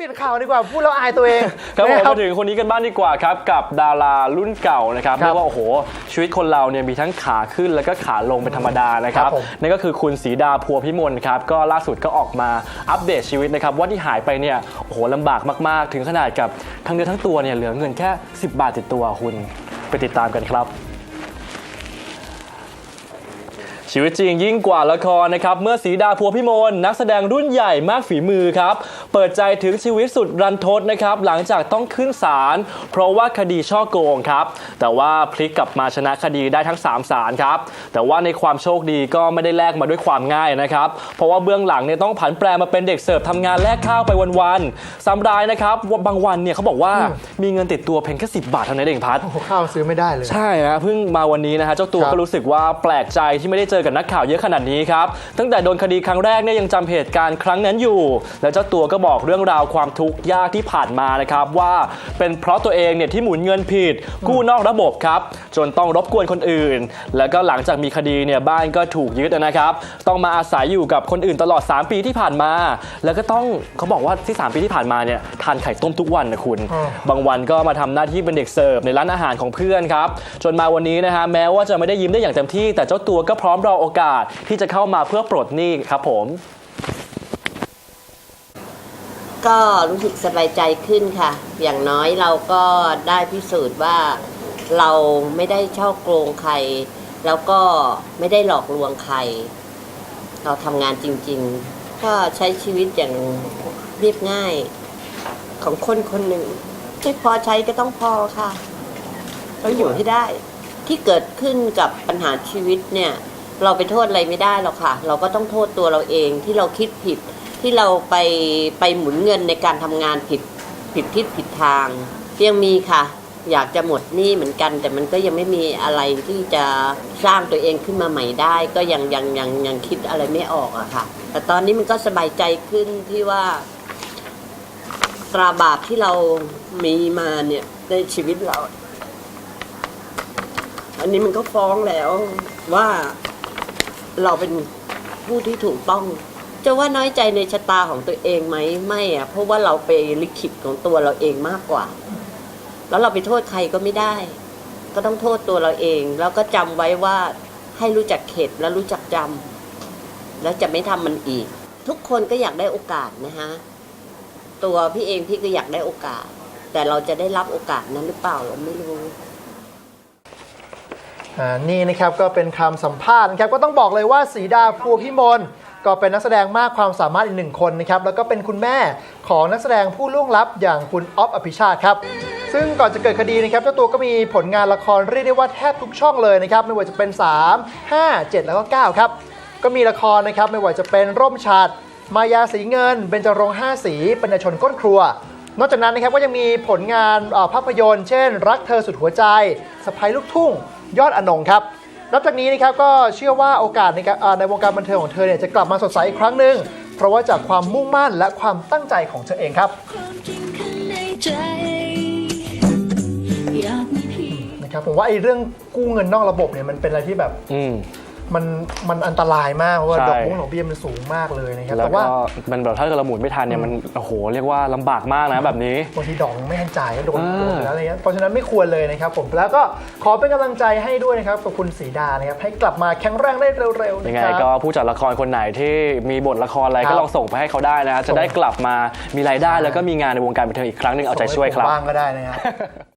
ปิดข่าวดีกว่าพูดแล้วอายตัวเองครับผมนะ มาถึงคนนี้กันบ้างดีกว่าครับ กับดารารุ่นเก่านะครับครับเรียกว่าโอ้โห ชีวิตคนเราเนี่ยมีทั้งขาขึ้นแล้วก็ขาลงเป็นธรรมดานะครับ ครับผม นั่นก็คือคุณสีดาพัวพิมลครับ ก็ล่าสุดก็ออกมาอัปเดตชีวิตนะครับ ว่าที่หายไปเนี่ยโอ้โหลำบากมากๆ ถึงขนาดกับทั้งเนื้อทั้งตัวเนี่ยเหลือเงินแค่ 10 บาทติดตัวคุณไปติดตามกันครับ ชีวิตจริงยิ่งกว่าละครนะครับ เมื่อสีดาพัวพิมลนักแสดงรุ่นใหญ่มากฝีมือครับ เปิดใจถึงชีวิตสุดรันทดนะครับ หลังจากต้องขึ้นศาลเพราะว่าคดีช่อโกงครับ แต่ว่าพลิกกลับมาชนะคดีได้ทั้ง 3 ศาลครับ แต่ว่าในความโชคดีก็ไม่ได้แลกมาด้วยความง่ายนะครับ เพราะว่าเบื้องหลังเนี่ยต้องผันแปรมาเป็นเด็กเสิร์ฟทำงานแลกข้าวไปวันๆซ้ำรายนะครับบางวันเนี่ยเขาบอกว่ามีเงินติดตัวเพียงแค่10บาทเท่านั้นเองพัดโอ้โหข้าวซื้อไม่ได้เลยใช่นะเพิ่งมาวันนี้นะฮะเจ้าตัวครับก็รู้สึกว่าแปลกใจที่ไม่ได้เจอกับนักข่าวเยอะขนาดนี้ครับ ตั้งแต่โดนคดีครั้งแรกเนี่ยยังจำเหตุการณ์ครั้งนั้นอยู่ แล้วเจ้าตัวก็บอกเรื่องราวความทุกข์ยากที่ผ่านมานะครับว่าเป็นเพราะตัวเองเนี่ยที่หมุนเงินผิดกู้นอกระบบครับจนต้องรบกวนคนอื่น แล้วก็หลังจากมีคดีเนี่ยบ้านก็ถูกยึดนะครับ ต้องมาอาศัยอยู่กับคนอื่นตลอด 3 ปีที่ผ่านมา แล้วก็ต้องเขาบอกว่าที่ 3 ปีที่ผ่านมาเนี่ยทานไข่ต้มทุกวันนะคุณ บางวันก็มาทำหน้าที่เป็นเด็กเสิร์ฟในร้านอาหารของเพื่อนครับจนมาวันนี้นะฮะแม้ว่าจะไม่ได้ยิ้มได้อย่างเต็มที่ แต่เจ้าตัวก็พร้อมรอโอกาสที่จะเข้ามาเพื่อปลดหนี้ครับผม ก็รู้สึกสบายใจขึ้นค่ะ อย่างน้อยเราก็ได้พิสูจน์ว่าเราไม่ได้ช่อโกงใคร แล้วก็ไม่ได้หลอกลวงใคร เราทำงานจริง ๆ ก็ใช้ชีวิตอย่างเรียบง่ายของคนคนหนึ่งไม่พอใช้ก็ต้องพอค่ะเราอยู่ให้ได้ ที่เกิดขึ้นกับปัญหาชีวิตเนี่ย เราไปโทษอะไรไม่ได้หรอกค่ะ เราก็ต้องโทษตัวเราเองที่เราคิดผิดที่เราไปไปหมุนเงินในการทำงานผิดผิดทิศผิดทางยังมีค่ะ อยากจะหมดหนี้เหมือนกัน แต่มันก็ยังไม่มีอะไรที่จะสร้างตัวเองขึ้นมาใหม่ได้ ก็ยังยังยังยังคิดอะไรไม่ออกอะค่ะ แต่ตอนนี้มันก็สบายใจขึ้นที่ว่า ตราบาปที่เรามีมาเนี่ยในชีวิตเรา อันนี้มันก็ฟ้องแล้วว่า เราเป็นผู้ที่ถูกต้อง จะว่าน้อยใจในชะตาของตัวเองไหมไม่อะเพราะว่าเราไปลิขิตของตัวเราเองมากกว่า แล้วเราไปโทษใครก็ไม่ได้ ก็ต้องโทษตัวเราเอง แล้วก็จำไว้ว่าให้รู้จักเข็ดและรู้จักจำแล้วจะไม่ทำมันอีก ทุกคนก็อยากได้โอกาสนะฮะตัวพี่เองพี่ก็อยากได้โอกาส แต่เราจะได้รับโอกาสนั้นหรือเปล่าเราไม่รู้ อ่านี่นะครับก็เป็นคำสัมภาษณ์นะครับก็ต้องบอกเลยว่าสีดาพัวพิมลก็เป็นนักแสดงมากความสามารถอีกหนึ่งคนนะครับแล้วก็เป็นคุณแม่ของนักแสดงผู้ล่วงลับอย่างคุณออฟอภิชาติครับซึ่งก่อนจะเกิดคดีนะครับเจ้าตัวก็มีผลงานละครเรียกได้ว่าแทบทุกช่องเลยนะครับไม่ว่าจะเป็น 3 5 7 แล้วก็ 9 ครับ ก็มีละครนะครับไม่ว่าจะเป็นร่มชาดมายาสีเงิน เบญจรงค์ห้าสีปัญญชนก้นครัว นอกจากนั้นนะครับก็ยังมีผลงานภาพยนตร์ เช่น รักเธอสุดหัวใจสไปลูกทุ่ง ยอดอนงครับนอกจากนี้นะครับก็เชื่อว่าโอกาสในการในวงการบันเทิงของเธอเนี่ยจะกลับมาสดใสอีกครั้งหนึ่งเพราะว่าจากความมุ่งมั่นและความตั้งใจของเธอเองครับนใจอยากมีเพียงนะครับผมว่าไอ้เรื่องกู้เงินนอกระบบเนี่ยมันเป็นอะไรที่แบบอื มมันมันอันตรายมากเพราะว่าใช่ ดอกบุ้งดอกเบี้ยมันสูงมากเลยนะครับแล้วแต่ก็ว่ามันแบบถ้าเกิดเราหมุนไม่ทันเนี่ยมันโอ้โหเรียกว่าลำบากมากนะแบบนี้ บางทีดอกไม่ทันจ่ายก็โดนอ่า โดนไปแล้วอะไรเงี้ยเพราะฉะนั้นไม่ควรเลยนะครับผมแล้วก็ขอเป็นกำลังใจให้ด้วยนะครับกับคุณสีดานะครับให้กลับมาแข็งแรงได้เร็วๆยังนะไงครับ ก็ผู้จัดละครคนไหนที่มีบทละครอะไรครัก็บลองส่งไปให้เขาได้นะจะได้กลับมามีรายได้แล้วก็มีงานในวงการบันเทิงอีกครั้งหนึ่งเอาใจช่วยครับ ส่งให้ผมบ้างก็ได้นะครับ